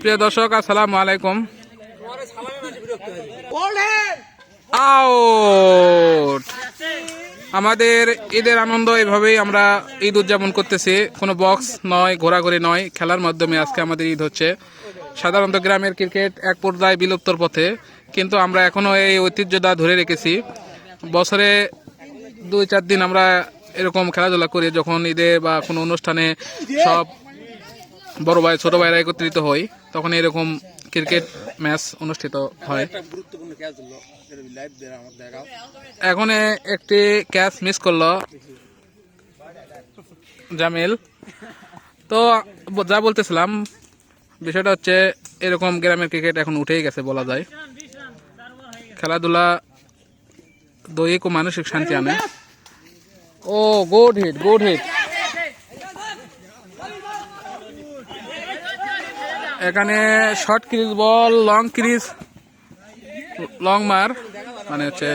প্রিয় দর্শক, আসসালামু আলাইকুম। আউট। আমাদের ঈদের আনন্দ এভাবেই আমরা ঈদ উদযাপন করতেছি। কোনো বক্স নয়, ঘোরাঘুরি নয়, খেলার মাধ্যমে আজকে আমাদের ঈদ হচ্ছে। সাধারণত গ্রামের ক্রিকেট এক পর্যায়ে বিলুপ্তর পথে, কিন্তু আমরা এখনও এই ঐতিহ্যটা ধরে রেখেছি। বছরে দুই চার দিন আমরা এরকম খেলাধুলা করি, যখন ঈদে বা কোনো অনুষ্ঠানে সব বড় ভাই ছোট ভাইরা একত্রিত হই তখন এরকম ক্রিকেট ম্যাচ অনুষ্ঠিত হয়। এখন একটি ক্যাচ মিস করল জামিল। তো যা বলতেছিলাম বিষয়টা হচ্ছে এরকম গ্রামের ক্রিকেট এখন উঠেই গেছে বলা যায়। খেলাধুলা দৈহিক ও মানসিক শান্তি আনে। ও গুড হিট গুড হিট এখানে short crease ball long crease long মার মানে হচ্ছে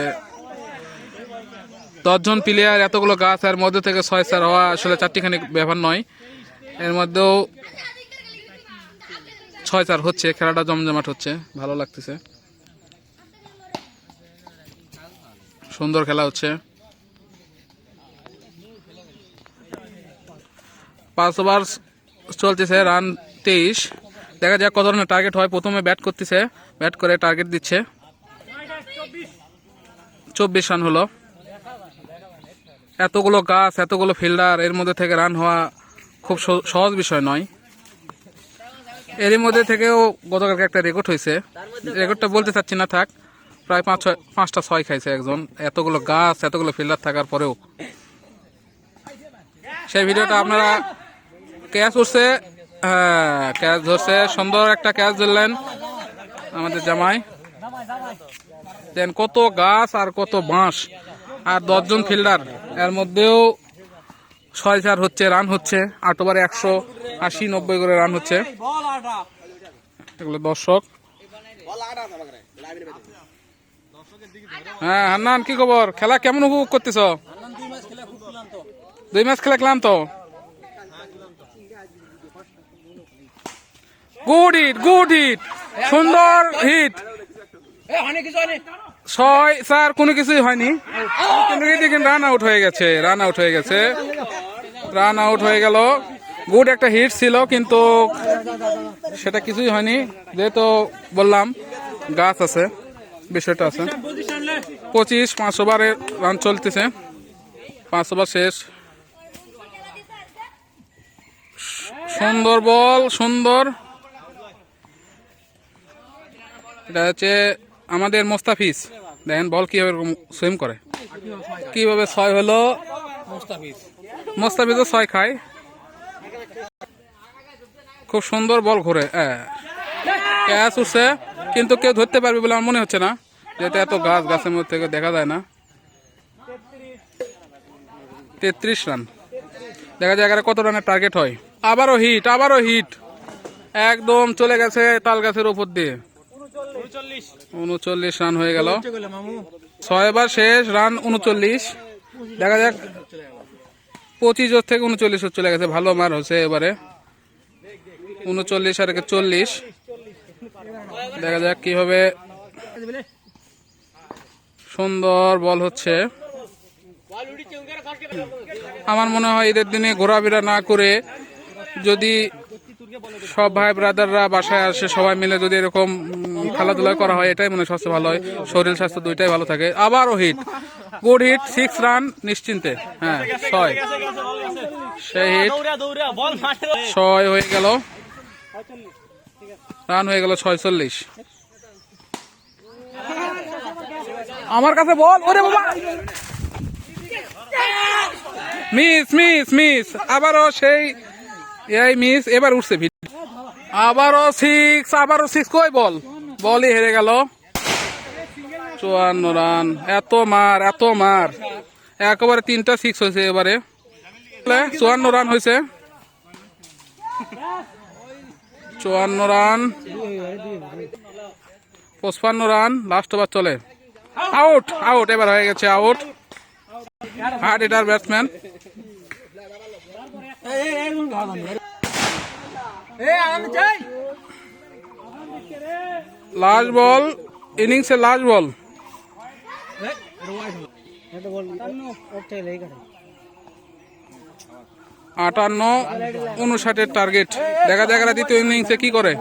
দশজন প্লেয়ার এতগুলো গাছ, এর মধ্যে থেকে ছয় চার হওয়া আসলে চারটিখানি ব্যাপার নয়। এর মধ্যেও ছয় চার হচ্ছে, খেলাটা জমজমাট হচ্ছে, ভালো লাগতেছে। সুন্দর খেলা হচ্ছে। পাঁচ ওভার চলতেছে রান তেইশ। দেখা যাক কত ধরনের টার্গেট হয়। প্রথমে ব্যাট করতেছে ব্যাট করে টার্গেট দিচ্ছে। চব্বিশ রান হলো। এতগুলো গাছ, এতগুলো ফিল্ডার এর মধ্যে থেকে রান হওয়া খুব সহ- সহজ বিষয় নয়। এরই মধ্যে থেকেও গতকালকে একটা রেকর্ড হয়েছে। রেকর্ডটা বলতে চাচ্ছি না, থাক। প্রায় পাঁচ ছয় পাঁচটা ছয় খাইছে একজন। এতগুলো গাছ, এতগুলো ফিল্ডার থাকার পরেও। সেই ভিডিওটা আপনারা ক্যাচ উঠছে হ্যাঁ ক্যাচ ধরছে। সুন্দর একটা ক্যাচ ধরলেন আমাদের জামাই। দেন কত গাছ আর কত বাঁশ। আর দশজন ফিল্ডার। এর মধ্যেও ছয় চার হচ্ছে, রান হচ্ছে। আট একশো আশি, নব্বই করে রান হচ্ছে। এগুলো দর্শক। হ্যাঁ হান্নান, কি খবর? খেলা কেমন উপভোগ করতেছ? দুই ম্যাচ খেলে খুব ক্লান্ত দুই ম্যাচ খেলা ক্লান্ত গুড হিট গুড হিট সুন্দর হিট। ছয় স্যার কোনো কিছুই হয়নি। কিন্তু দেখেন রান আউট হয়ে গেছে রান আউট হয়ে গেছে। রান আউট হয়ে গেল। গুড একটা হিট ছিল কিন্তু সেটা কিছুই হয়নি। যেহেতু বললাম গাছ আছে বিষয়টা আছে। পঁচিশ পাঁচ ওভারের রান চলতেছে। পাঁচ ওভার শেষ। সুন্দর বল, সুন্দর। এটা হচ্ছে আমাদের মোস্তাফিজ। দেখেন বল কীভাবে সুইম করে। কীভাবে ছয় হলো? মুস্তাফিজ ছয় খায়। খুব সুন্দর বল ঘুরে হ্যাঁ। ক্যাচ উঠছে, কিন্তু কেউ ধরতে পারবে বলে আমার মনে হচ্ছে না। যেহেতু এত গাছ, গাছের মধ্যে থেকে দেখা যায় না। তেত্রিশ রান। দেখা যায় এগারো কত রানের টার্গেট হয়। আবারও হিট আবারও হিট একদম চলে গেছে তাল গাছের উপর দিয়ে। উনচল্লিশ। রান হয়ে গেল। ছয়বার শেষ রান উনচল্লিশ। দেখা যাক পঁচিশ ওর থেকে উনচল্লিশ ওর চলে গেছে। ভালো মার হচ্ছে এবারে। উনচল্লিশ আর একে চল্লিশ। দেখা যাক কীভাবে সুন্দর বল হচ্ছে। আমার মনে হয় ঈদের দিনে ঘোরাফেরা না করে যদি সব ভাই ব্রাদাররা বাসায় আসে, সবাই মিলে যদি এরকম খেলাধুলা করা হয়, এটাই মনে স্বাস্থ্য ভালো হয়। শরীর, স্বাস্থ্য দুইটাই ভালো থাকে। আবারও hit good hit six run নিশ্চিন্তে। হ্যাঁ ছয়। সেই হিট ছয় হয়ে গেল। রান হয়ে গেল ছয়চল্লিশ। আমার কাছে বল। ওরে বাবা! মিস মিস মিস আবারও সেই এই মিস, এবার উঠছে ভিত আবারও সিক্স আবারও সিক্স কই বল? বলই হেরে গেল। চুয়ান্ন রান, এত মার এত মার। একেবারে তিনটা সিক্স হয়েছে এবারে। চুয়ান্ন রান হয়েছে। চুয়ান্ন রান। পঁচপান্ন রান লাস্ট ওভার চলে। আউট আউট এবার হয়ে গেছে out hard hitter batsman last ball ইনিংসে লাস্ট বল। আটান্ন উনষাটের টার্গেট দেখা দেখা দ্বিতীয় ইনিংসে কি করে।